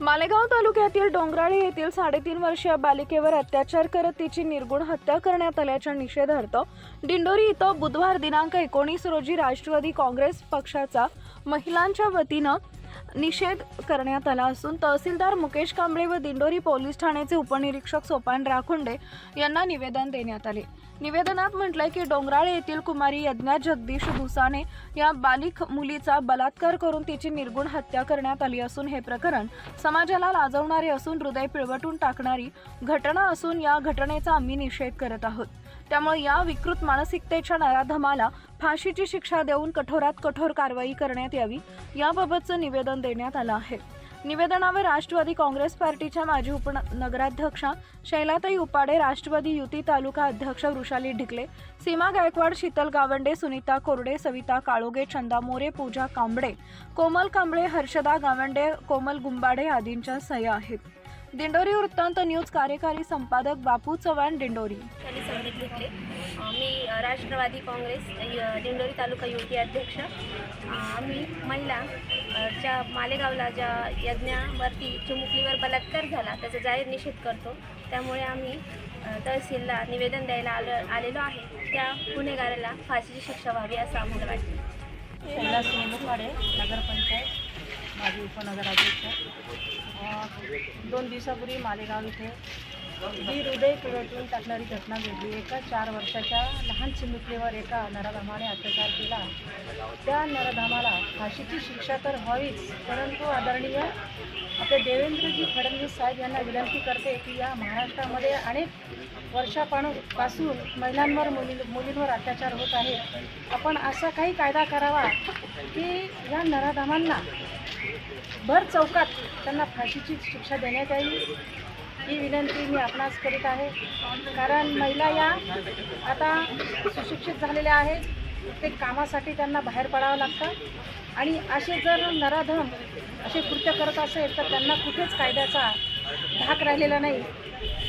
मालेगाव तालुक्यातील डोंगराळे येथील साडेतीन वर्षीय बालिकेवर अत्याचार करत तिची निर्गुण हत्या करण्यात आल्याच्या निषेधार्थ दिंडोरी इथं बुधवार दिनांक एकोणीस रोजी राष्ट्रवादी काँग्रेस पक्षाचा महिलांच्या वतीनं निषेध करण्यात आला असून तहसीलदार मुकेश कांबळे व दिंडोरी पोलीस ठाण्याचे उपनिरीक्षक सोपान राखुंडे यांना निवेदन देण्यात आले. निवेदनात म्हटलंय की डोंगराळे येथील कुमारी यज्ञा जगदीश दुसाने या बालिक मुलीचा बलात्कार करून तिची निर्गुण हत्या करण्यात आली असून हे प्रकरण समाजाला लाजवणारे असून हृदय पिळवटून टाकणारी घटना असून या घटनेचा आम्ही निषेध करत आहोत. त्यामुळे या विकृत मानसिकतेच्या नराधमाला फाशीची शिक्षा देऊन कठोरात कठोर कारवाई करण्यात यावी याबाबतचं निवेदन देण्यात आलं आहे. निवेदनावर राष्ट्रवादी काँग्रेस पार्टीच्या माजी उपनगराध्यक्षा शैलाताई उपाडे राष्ट्रवादी युती तालुका अध्यक्ष वृषाली ढिकले सीमा गायकवाड शीतल गावंडे सुनीता कोरडे सविता काळोगे चंदा मोरे पूजा कांबळे कोमल कांबळे हर्षदा गावंडे कोमल गुंबाडे आदींच्या सह्या आहेत. दिंडोरी वृत्तांत न्यूज कार्यकारी संपादक बापू चव्हाण दिंडोरी. संदीप घेतले अ, मी राष्ट्रवादी काँग्रेस य- दिंडोरी तालुका युवती अध्यक्ष. आम्ही महिला ज्या मालेगावला ज्या यज्ञावरती चिमुकलीवर बलात्कार झाला त्याचा जाहीर निषेध करतो. त्यामुळे आम्ही तहसीलला निवेदन द्यायला आलो आलेलो आहे. त्या गुन्हेगाराला फाशीची शिक्षा व्हावी असं आम्हाला वाटतं. नगरपंचायत. माझी उपनगराध्यक्ष. दोन दिवसापूर्वी मालेगाव इथे ही हृदय पिळवटून टाकणारी घटना घडली. एका चार वर्षाच्या लहान चिमुकलीवर एका नराधामाने अत्याचार केला. त्या नराधामाला फाशीची शिक्षा तर व्हावीच परंतु आदरणीय आपले देवेंद्रजी फडणवीस साहेब यांना विनंती करते की या महाराष्ट्रामध्ये अनेक वर्षापासून महिलांवर मुली मुलींवर अत्याचार होत आहे आपण असा काही कायदा करावा की या नराधामांना भर चौकात त्यांना फाशीची शिक्षा देण्यात यावी. ही विनंती मी आपणास करीत आहे. कारण महिला या आता सुशिक्षित झालेल्या आहेत. ते कामासाठी त्यांना बाहेर पडावं लागतं. आणि असे जर नराधम असे कृत्य करत असेल तर त्यांना कुठेच कायद्याचा धाक राहिलेला नाही.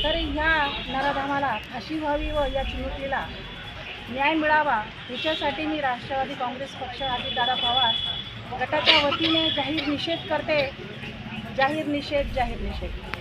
तर ह्या नराधामाला फाशी व्हावी व या चिमुकलीला न्याय मिळावा याच्यासाठी मी राष्ट्रवादी काँग्रेस पक्ष दादा पवार गटाच्या वतीने जाहीर निषेध करते. जाहीर निषेध जाहीर निषेध.